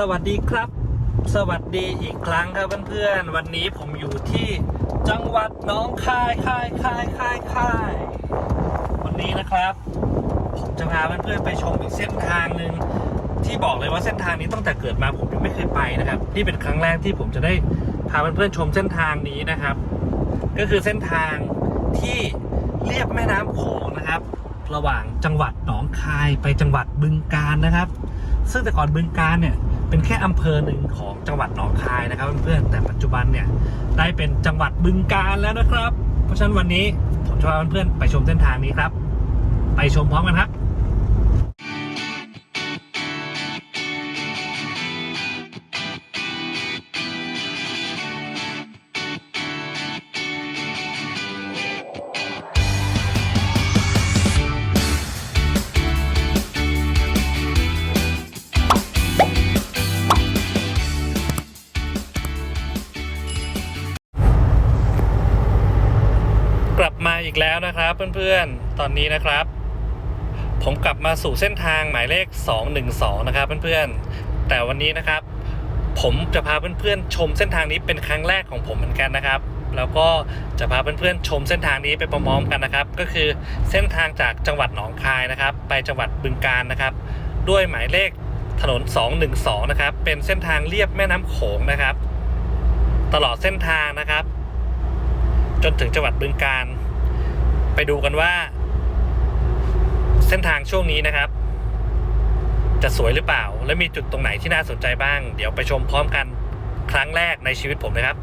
สวัสดีครับ สวัสดีอีกครั้งครับเพื่อนๆ วันนี้ผมอยู่ที่จังหวัดน้องคายคายคายคายคายวันนี้นะครับ ผมจะพาเพื่อนๆไปชมอีกเส้นทางหนึ่งที่บอกเลยว่าเส้นทางนี้ตั้งแต่เกิดมาผมยังไม่เคยไปนะครับนี่เป็นครั้งแรกที่ผมจะได้พาเพื่อนๆชมเส้นทางนี้นะครับ ก็คือเส้นทางที่เรียบแม่น้ำโขงนะครับ ระหว่างจังหวัดหนองคายไปจังหวัดบึงกาฬนะครับ ซึ่งแต่ก่อนบึงกาฬเนี่ย เป็นแค่อำเภอหนึ่งของจังหวัดหนองคายนะครับเพื่อนๆแต่ปัจจุบันเนี่ยได้เป็นจังหวัดบึงกาฬแล้วนะครับ เพราะฉะนั้นวันนี้ผมจะพาเพื่อนๆไปชมเส้นทางนี้ครับ ไปชมพร้อมกันครับ นะครับเพื่อนๆ ตอนนี้นะครับ ผมกลับมาสู่เส้นทางหมายเลข 212 นะครับเพื่อนๆ แต่วันนี้นะครับ ผมจะพาเพื่อนๆ ชมเส้นทางนี้เป็นครั้งแรกของผมเหมือนกันนะครับ แล้วก็จะพาเพื่อนๆ ชมเส้นทางนี้ไปพร้อมๆกันนะครับ ก็คือเส้นทางจากจังหวัดหนองคายนะครับ ไปจังหวัดบึงกาฬนะครับ ด้วยหมายเลขถนน 212 นะครับ เป็นเส้นทางเลียบแม่น้ำโขงนะครับ ตลอดเส้นทางนะครับ จนถึงจังหวัดบึงกาฬ ไปดูกันว่า เส้นทางช่วงนี้นะครับ จะสวยหรือเปล่า และมีจุดตรงไหนที่น่าสนใจบ้าง เดี๋ยวไปชมพร้อมกันครั้งแรกในชีวิตผมนะครับ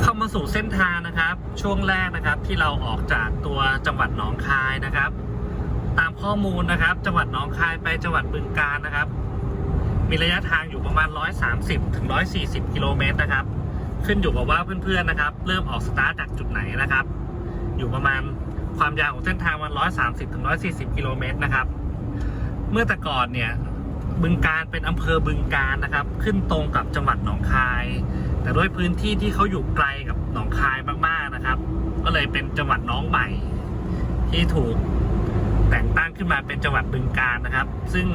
เข้ามาสู่เส้นทางนะครับ ช่วงแรกนะครับที่เราออกจากตัวจังหวัดหนองคายนะครับ ตามข้อมูลนะครับ จังหวัดหนองคายไปจังหวัดบึงกาฬนะครับ มีระยะทางอยู่ประมาณ 130ถึง140 กิโลเมตรนะครับ ขึ้นอยู่กับว่าเพื่อนๆนะครับ เริ่มออกสตาร์ทจากจุดไหนนะครับ อยู่ประมาณความยาวของเส้นทางมัน130ถึง140กิโลเมตรนะครับ เมื่อแต่ก่อนเนี่ยบึงการเป็นอำเภอบึงการนะครับ ขึ้นตรงกับจังหวัดหนองคาย แต่ด้วยพื้นที่ที่เขาอยู่ไกลกับหนองคายมากๆนะครับ ก็เลยเป็นจังหวัดน้องใหม่ ที่ถูกแต่งตั้งขึ้นมาเป็นจังหวัดบึงการนะครับ ซึ่ง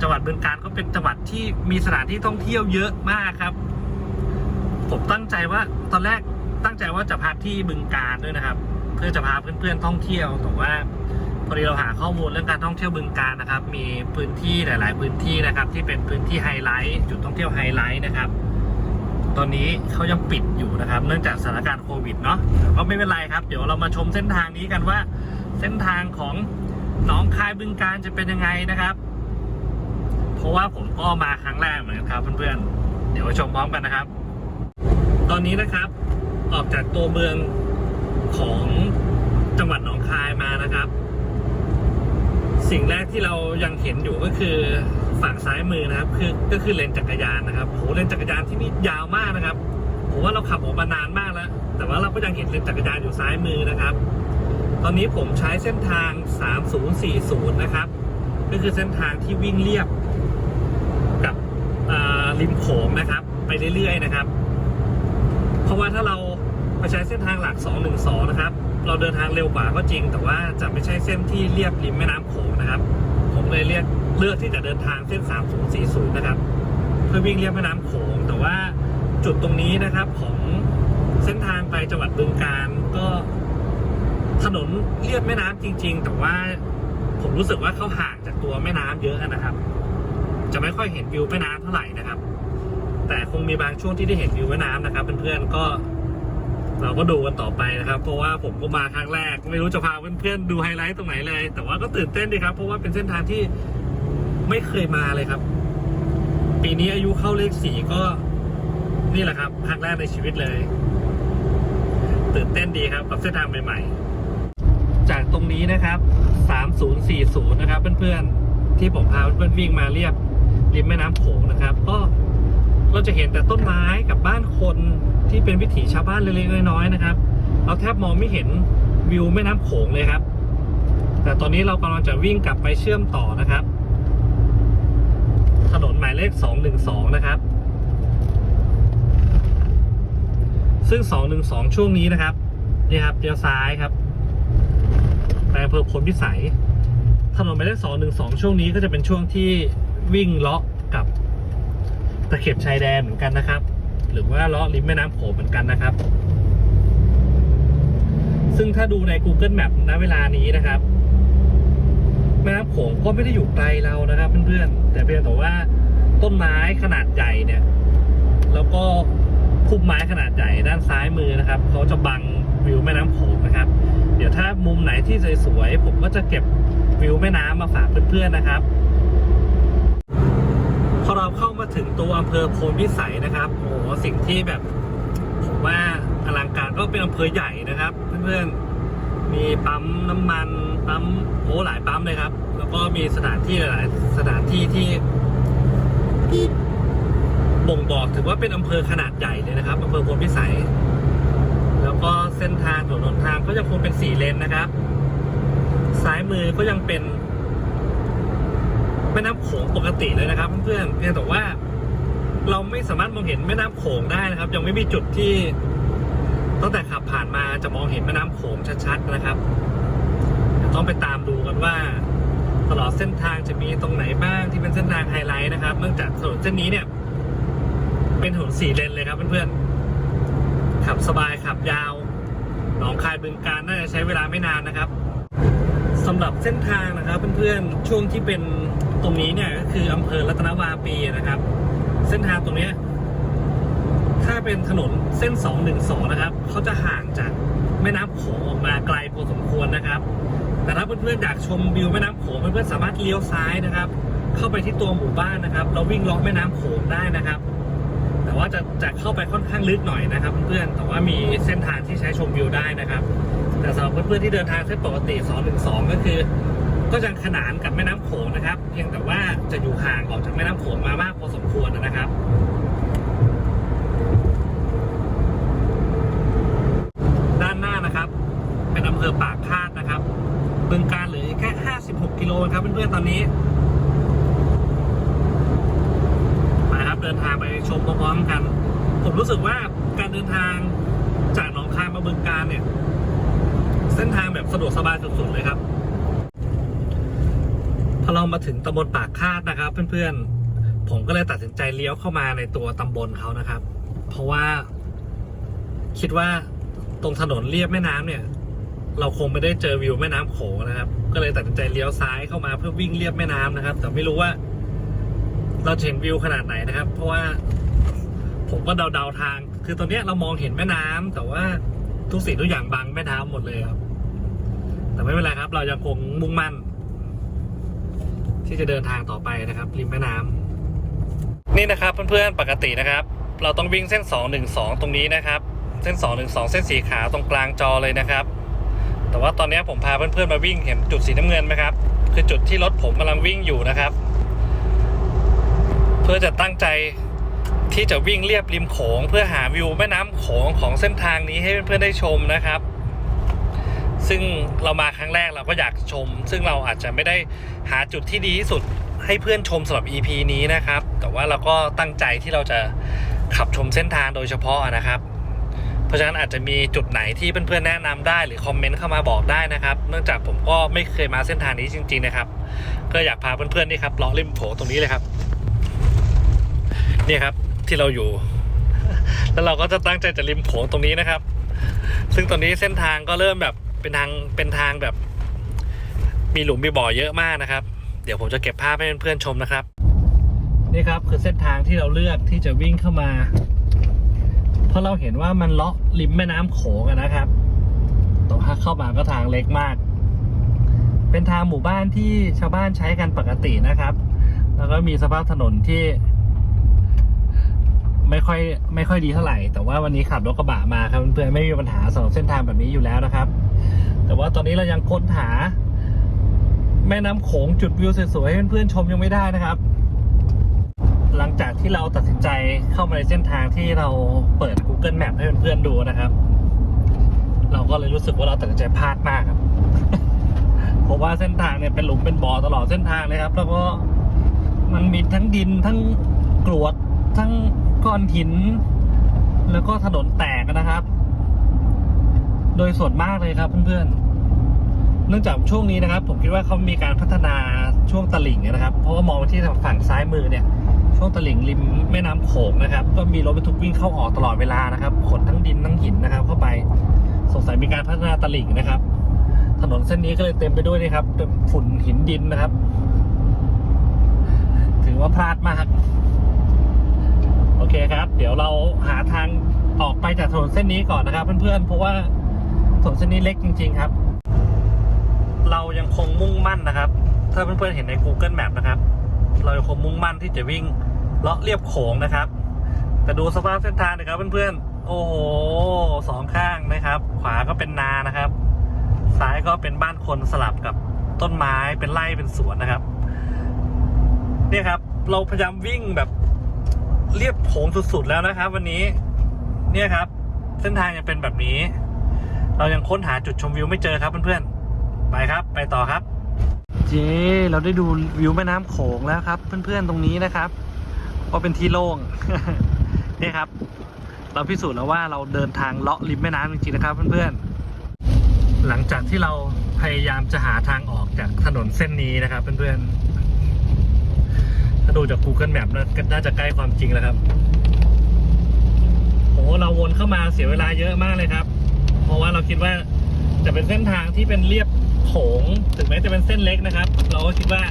จังหวัดบึงการก็เป็นจังหวัดที่มีสถานที่ท่องเที่ยวเยอะมากครับ ผมตั้งใจว่าตอนแรกตั้งใจว่าจะพักที่บึงการด้วยนะครับ เพื่อจะพาเพื่อนๆท่องเที่ยวแต่ว่าพอดีเราหาข้อมูลเรื่องการท่องเที่ยวบึงการนะครับ มีพื้นที่หลาย ๆ พื้นที่นะครับ ที่เป็นพื้นที่ไฮไลท์จุดท่องเที่ยวไฮไลท์นะครับ ตอนนี้เขายังปิดอยู่นะครับ เนื่องจากสถานการณ์โควิดเนาะแต่ก็ไม่เป็นไรครับ เดี๋ยวเรามาชมเส้นทางนี้กันว่า เส้นทางของหนองคายบึงการจะเป็นยังไงนะครับ เพราะว่าผมก็มาครั้งแรกเหมือนกันครับเพื่อนๆเดี๋ยวชมพร้อมกันนะครับ ตอนนี้นะครับ ออกจากตัวเมืองของจังหวัดหนองคายมานะครับ สิ่งแรกที่เรายังเห็นอยู่ก็คือฝั่งซ้ายมือนะครับ คือก็คือเลนจักรยานนะครับโหเลนจักรยานที่นี่ยาวมากนะครับผมว่าเราขับออกมานานมากแล้ว แต่ว่าเราก็ยังเห็นเลนจักรยานอยู่ซ้ายมือนะครับ ตอนนี้ผมใช้เส้นทาง 3040 นะครับ ก็คือเส้นทางที่วิ่งเรียบกับริมโขงนะครับ ไปเรื่อยๆนะครับ เพราะว่าถ้าเราไปใช้เส้นทางหลัก 212 นะครับ เราเดินทางเร็วกว่าก็จริง แต่ว่าจะไม่ใช่เส้นที่เรียบริมแม่น้ำโขงนะครับ ผมเลยเรียกเลือกที่จะเดินทางเส้น 3040 นะครับ เพื่อวิ่งเรียบแม่น้ำโขง แต่ว่าจุดตรงนี้นะครับของเส้นทางไปจังหวัดบึงการก็ถนนเรียบแม่น้ำจริง ๆ แต่ว่าผมรู้สึกว่าเขาห่างจากตัวแม่น้ำเยอะนะครับ จะไม่ค่อยเห็นวิวแม่น้ำเท่าไหร่นะครับ แต่คงมีบางช่วงที่ได้เห็นวิวแม่น้ำนะครับเพื่อนๆก็ เราก็ดูกันต่อไปนะครับ เพราะว่าผมก็มาครั้งแรก ไม่รู้จะพาเพื่อนๆดูไฮไลท์ตรงไหนเลย แต่ว่าก็ตื่นเต้นดีครับ เพราะว่าเป็นเส้นทางที่ไม่เคยมาเลยครับ ปีนี้อายุเข้าเลขสี่ก็นี่แหละครับครั้งแรกในชีวิตเลย ตื่นเต้นดีครับกับเส้นทางใหม่ ๆ จากตรงนี้นะครับ 3040 นะครับ เพื่อนๆที่ผมพาเพื่อนๆวิ่งมาเรียบริมแม่น้ำโขงนะครับ ก็ เราจะเห็นแต่ต้นไม้กับบ้านคนที่เป็นวิถีชาวบ้านเล็กๆน้อยๆนะครับ เราแทบมองไม่เห็นวิวแม่น้ำโขงเลยครับ แต่ตอนนี้เรากำลังจะวิ่งกลับไปเชื่อมต่อนะครับ ถนนหมายเลข 212 นะครับ ซึ่ง 212 ช่วงนี้นะครับนี่ครับเลี้ยวซ้ายครับไปอำเภอพลพิสัย ถนนหมายเลข 212 ช่วงนี้ก็จะเป็นช่วงที่วิ่งเลาะกับ ตะเข็บชายแดนเหมือนกันนะครับ หรือว่าเลาะริมแม่น้ำโขงเหมือนกันนะครับ ซึ่งถ้าดูใน Google Map ณเวลานี้นะครับ แม่น้ำโขงก็ไม่ได้อยู่ไกลเรานะครับเพื่อนๆแต่เพียงแต่ว่าต้นไม้ขนาดใหญ่เนี่ย แล้วก็พุ่มไม้ขนาดใหญ่ด้านซ้ายมือนะครับเขาจะบังวิวแม่น้ำโขงนะครับ เดี๋ยวถ้ามุมไหนที่สวยๆผมก็จะเก็บวิวแม่น้ำมาฝากเพื่อนๆนะครับ พอเราเข้ามาถึงตัว อำเภอโพนพิสัยนะครับโอ้โหสิ่งที่แบบผมว่าอลังการก็เป็นอำเภอใหญ่นะครับ เพื่อนๆมีปั๊มน้ำมันปั๊มโอ้หลายปั๊มเลยครับ แล้วก็มีสถานที่หลายสถานที่ที่บ่งบอกถือว่าเป็นอำเภอขนาดใหญ่เลยนะครับอำเภอโพนพิสัย แล้วก็เส้นทางถนนหนทางก็ยังคงเป็นสี่เลนนะครับ ซ้ายมือก็ยังเป็นแม่น้ำโขงปกติเลยนะครับ เพื่อนๆเพียงแต่ว่า เราไม่สามารถมองเห็นแม่น้ำโขงได้นะครับ ยังไม่มีจุดที่ตั้งแต่ขับผ่านมาจะมองเห็นแม่น้ำโขงชัดๆนะครับต้องไปตามดูกันว่า ตลอดเส้นทางจะมีตรงไหนบ้างที่เป็นเส้นทางไฮไลท์นะครับ เนื่องจากถนนเส้นนี้เนี่ย เป็นถนนสี่เลนเลยครับเพื่อนๆขับสบายขับยาวหนองคายบึงการน่าจะใช้เวลาไม่นานนะครับสำหรับเส้นทางนะครับเพื่อนๆช่วงที่เป็นตรงนี้เนี่ยก็คืออำเภอรัตนวาปีนะครับ เส้นทางตรงนี้ ถ้าเป็นถนนเส้น 212 นะครับ เขาจะห่างจากแม่น้ำโขงออกมาไกลพอสมควรนะครับ แต่ถ้าเพื่อนๆอยากชมวิวแม่น้ำโขงเพื่อนๆสามารถเลี้ยวซ้ายนะครับ เข้าไปที่ตัวหมู่บ้านนะครับ เราวิ่งลาะแม่น้ำโขงได้นะครับ แต่ว่าจะจะเข้าไปค่อนข้างลึกหน่อยนะครับ เพื่อนๆแต่ว่ามีเส้นทางที่ใช้ชมวิวได้นะครับ แต่สำหรับเพื่อนๆที่เดินทางเส้นปกติ 212 ก็คือ ก็ยังขนานกับแม่น้ำโขงนะครับ เพียงแต่ว่าจะอยู่ห่างออกจากแม่น้ำโขงมามากพอสมควรนะครับด้านหน้านะครับเป็นอำเภอปากคาดนะครับบึงการเหลือแค่ 56 กิโลครับเพื่อนๆตอนนี้มาครับเดินทางไปชมพร้อมๆกัน ผมรู้สึกว่าการเดินทางจากหนองคายมาบึงการเนี่ย เส้นทางแบบสะดวกสบายสุดๆเลยครับ มาถึงตำบลปากคาดนะครับ เพื่อนๆ ผมก็เลยตัดสินใจเลี้ยวเข้ามาในตัวตำบลเขานะครับ เพราะว่า คิดว่าตรงถนนเลียบแม่น้ำเนี่ย เราคงไม่ได้เจอวิวแม่น้ำโขงนะครับ ก็เลยตัดสินใจเลี้ยวซ้ายเข้ามาเพื่อวิ่งเลียบแม่น้ำนะครับ แต่ไม่รู้ว่า เราจะเห็นวิวขนาดไหนนะครับ เพราะว่า ผมก็เดาๆทาง คือตอนนี้เรามองเห็นแม่น้ำแต่ว่าทุกสิ่งทุกอย่างบังแม่น้ำหมดเลยครับ แต่ไม่เป็นไรครับ เรายังคงมุ่งมั่น ที่จะเดินทางต่อไปนะครับริมแม่น้ำนี่นะครับเพื่อนๆปกตินะครับ เราต้องวิ่งเส้น 212 ตรงนี้นะครับ เส้น 212 เส้นสีขาวตรงกลางจอเลยนะครับ แต่ว่าตอนนี้ผมพาเพื่อนๆมาวิ่งเห็นจุดสีน้ำเงินไหมครับคือจุดที่รถผมกำลังวิ่งอยู่นะครับ เพื่อจะตั้งใจที่จะวิ่งเรียบริมโขง เพื่อหาวิวแม่น้ำโขงของเส้นทางนี้ให้เพื่อนๆได้ชมนะครับ ซึ่งเรามาครั้งแรกเราก็อยากชม ซึ่งเราอาจจะไม่ได้หาจุดที่ดีที่สุดให้เพื่อนชมสำหรับ EP นี้นะครับ แต่ว่าเราก็ตั้งใจที่เราจะขับชมเส้นทางโดยเฉพาะนะครับ เพราะฉะนั้นอาจจะมีจุดไหนที่เพื่อนๆแนะนำได้หรือคอมเมนต์เข้ามาบอกได้นะครับ เนื่องจากผมก็ไม่เคยมาเส้นทางนี้จริง ๆนะครับ ก็อยากพาเพื่อนๆนี่ครับเลาะริมโขงตรงนี้เลยครับ นี่ครับที่เราอยู่ แล้วเราก็จะตั้งใจจะริมโขงตรงนี้นะครับ ซึ่งตอนนี้เส้นทางก็เริ่มแบบ เป็นทางเป็นทางแบบ มีหลุมมีบ่อเยอะมากนะครับ เดี๋ยวผมจะเก็บภาพให้เพื่อนๆชมนะครับ นี่ครับคือเส้นทางที่เราเลือกที่จะวิ่งเข้ามา เพราะเราเห็นว่ามันเลาะริมแม่น้ำโขงนะครับตรงเข้ามาก็ทางเล็กมาก เป็นทางหมู่บ้านที่ชาวบ้านใช้กันปกตินะครับ แล้วก็มีสภาพถนนที่ ไม่ค่อยไม่ค่อยดีเท่าไหร่ แต่ว่าวันนี้ขับรถกระบะมาครับเพื่อนๆไม่มีปัญหาสำหรับเส้นทางแบบนี้อยู่แล้วนะครับ แต่ว่าตอนนี้เรายังค้นหา แม่น้ำโขงจุดวิวสวยๆให้เพื่อนๆชมยังไม่ได้นะครับ หลังจากที่เราตัดสินใจเข้ามาในเส้นทางที่เราเปิด Google Map ให้เพื่อนๆดูนะครับ เราก็เลยรู้สึกว่าเราตัดสินใจพลาดมากครับเพราะว่าเส้นทางเนี่ยเป็นหลุมเป็นบ่อตลอดเส้นทางเลยครับ แล้วก็มันมีทั้งดินทั้งกรวดทั้งก้อนหิน แล้วก็ถนนแตกนะครับ โดยส่วนมากเลยครับเพื่อนๆ เนื่องจากช่วงนี้นะครับ ผมคิดว่าเขามีการพัฒนาช่วงตลิ่งนะครับ เพราะว่ามองไปที่ฝั่งซ้ายมือเนี่ย ช่วงตลิ่งริมแม่น้ำโขงนะครับ ก็มีรถบรรทุกวิ่งเข้าออกตลอดเวลานะครับ ขนทั้งดินทั้งหินนะครับ เข้าไปสงสัยมีการพัฒนาตลิ่งนะครับ ถนนเส้นนี้ก็เลยเต็มไปด้วยนะครับฝุ่นหินดินนะครับ ถือว่าพลาดมากโอเคครับ เดี๋ยวเราหาทางออกไปจากถนนเส้นนี้ก่อนนะครับเพื่อนๆ เพราะว่า ถนนเส้นนี้เล็กจริง ๆ ครับ เรายังคงมุ่งมั่นนะครับ ถ้าเพื่อนๆเห็นใน Google Map นะครับ เรายังคงมุ่งมั่นที่จะวิ่งเลาะเรียบโขงนะครับ แต่ดูสภาพเส้นทางนะครับเพื่อนๆ โอ้โหสองข้างนะครับ ขวาก็เป็นนานะครับ ซ้ายก็เป็นบ้านคนสลับกับต้นไม้เป็นไร่เป็นสวนนะครับ เนี่ยครับ เราพยายามวิ่งแบบเรียบโขงสุดๆแล้วนะครับ วันนี้ เนี่ยครับ เส้นทางยังเป็นแบบนี้ เรายังค้นหาจุดชมวิวไม่เจอครับเพื่อนๆ ไปครับ ไปต่อครับ เจเราได้ดูวิวแม่น้ำโขงแล้วครับ เพื่อนๆตรงนี้นะครับเพราะเป็นที่โล่งเนี่ยครับ เราพิสูจน์แล้วว่าเราเดินทางเลาะริมแม่น้ำจริงๆนะครับ เพื่อนๆ หลังจากที่เราพยายามจะหาทางออกจากถนนเส้นนี้นะครับ เพื่อนๆ ถ้าดูจาก Google Map น่าจะใกล้ความจริงแล้วครับโอ้เราวนเข้ามาเสียเวลาเยอะมากเลยครับ เพราะว่าเราคิดว่าจะเป็นเส้นทางที่เป็นเรียบโขงถึงแม้จะเป็นเส้นเล็กนะครับ เราก็คิดว่า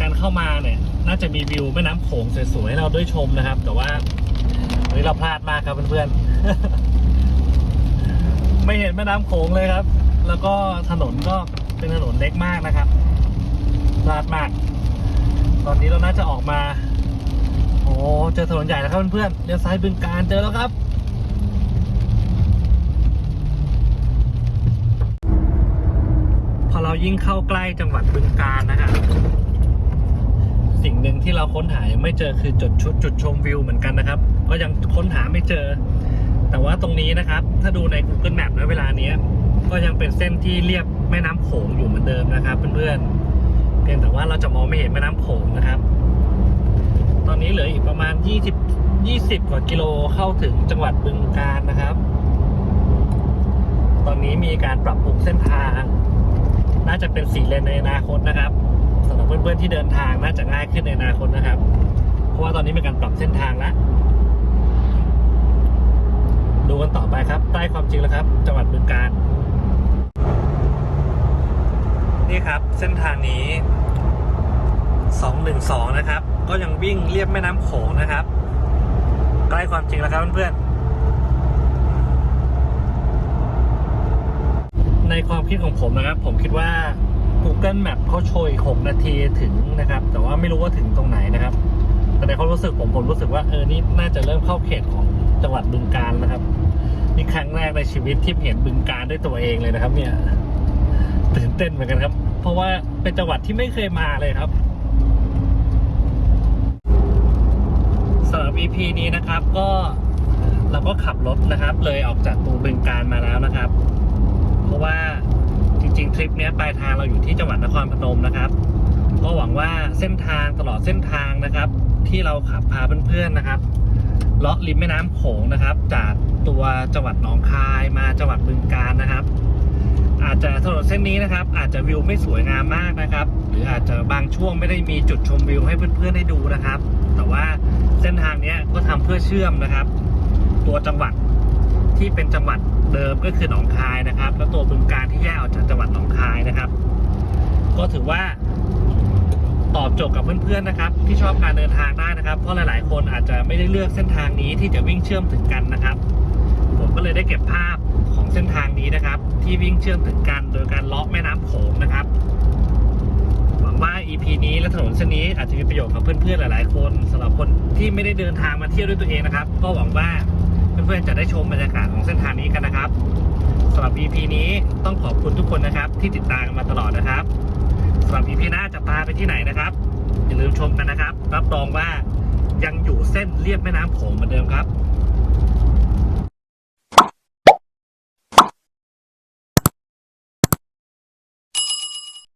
การเข้ามาเนี่ย น่าจะมีวิวแม่น้ำโขงสวยๆให้เราได้ชมนะครับ แต่ว่าวันนี้เราพลาดมากครับเพื่อนๆไม่เห็นแม่น้ำโขงเลยครับ แล้วก็ถนนก็เป็นถนนเล็กมากนะครับพลาดมาก ตอนนี้เราน่าจะออกมาโอ้เจอถนนใหญ่แล้วครับเพื่อนๆเลี้ยวซ้ายบึงการเจอแล้วครับ พอ เรายิ่งเข้าใกล้จังหวัดบึงกาฬนะครับสิ่งหนึ่งที่เราค้นหายังไม่เจอคือจุดชุดจุดชมวิวเหมือนกันนะครับ ก็ยังค้นหาไม่เจอ แต่ว่าตรงนี้นะครับ ถ้าดูใน Google Map ในเวลานี้ก็ยังเป็นเส้นที่เรียบแม่น้ำโขงอยู่เหมือนเดิมนะครับเพื่อนๆเพียงแต่ว่าเราจะมองไม่เห็นแม่น้ำโขงนะครับ ตอนนี้เหลืออีกประมาณ 20 20 กว่ากิโลเข้าถึงจังหวัดบึงกาฬนะครับ ตอนนี้มีการปรับปรุงเส้นทาง น่าจะเป็นสีเลนในอนาคตนะครับสำหรับเพื่อนๆที่เดินทางน่าจะง่ายขึ้นในอนาคตนะครับ เพราะว่าตอนนี้มีการปรับเส้นทางแล้วดูกันต่อไปครับใกล้ความจริงแล้วครับ จังหวัดบึงกาฬนี่ครับเส้นทางนี้ 212 นะครับ ก็ยังวิ่งเรียบแม่น้ำโขงนะครับ ใกล้ความจริงแล้วครับเพื่อนๆ ใน ความคิดของผมนะครับ ผมคิดว่า Google Map เขาโชย6นาทีถึงนะครับ แต่ว่าไม่รู้ว่าถึงตรงไหนนะครับ แต่ในความรู้สึกผมผมรู้สึกว่าเออนี่น่าจะเริ่มเข้าเขตของจังหวัดบึงกาฬนะครับนี่ครั้งแรกในชีวิตที่เห็นบึงกาฬด้วยตัวเองเลยนะครับ เนี่ยตื่นเต้นเหมือนกันครับ เพราะว่าเป็นจังหวัดที่ไม่เคยมาเลยครับสำหรับ EP นี้นะครับก็เราก็ขับรถนะครับ เลยออกจากตัวบึงการมาแล้วนะครับ เพราะว่าจริงๆ ทริปนี้ปลายทางเราอยู่ที่จังหวัดนครพนมนะครับ ก็หวังว่าเส้นทางตลอดเส้นทางนะครับ ที่เราขับพาเพื่อนๆนะครับเลาะริมแม่น้ำโขงนะครับ จากตัวจังหวัดหนองคายมาจังหวัดบึงกาฬนะครับ อาจจะถนนเส้นนี้นะครับ อาจจะวิวไม่สวยงามมากนะครับ หรืออาจจะบางช่วงไม่ได้มีจุดชมวิวให้เพื่อนๆได้ดูนะครับ แต่ว่าเส้นทางนี้ก็ทำเพื่อเชื่อมนะครับ ตัวจังหวัด ที่เป็นจังหวัดเดิมก็คือหนองคายนะครับ แล้วตัวบึงการที่แยกออกจากจังหวัดหนองคายนะครับ ก็ถือว่าตอบโจทย์กับเพื่อนๆนะครับ ที่ชอบการเดินทางได้นะครับ เพราะหลายๆ คนอาจจะไม่ได้เลือกเส้นทางนี้ที่จะวิ่งเชื่อมถึงกันนะครับ ผมก็เลยได้เก็บภาพของเส้นทางนี้นะครับ ที่วิ่งเชื่อมถึงกันโดยการเลาะแม่น้ำโขงนะครับหวังว่า EP นี้และถนนเส้นนี้อาจจะมีประโยชน์กับเพื่อนๆหลาย ๆ คนสำหรับคนที่ไม่ได้เดินทางมาเที่ยวด้วยตัวเองนะครับ ก็หวังว่า เพื่อนๆจะได้ชมบรรยากาศของเส้นทางนี้กันนะครับสำหรับ EP นี้ต้องขอบคุณทุกคนนะครับ ที่ติดตามกันมาตลอดนะครับสำหรับ EP หน้าจะพาไปที่ไหนนะครับ อย่าลืมชมกันนะครับ รับรองว่ายังอยู่เส้นเรียบแม่น้ำโขงเหมือนเดิมครับ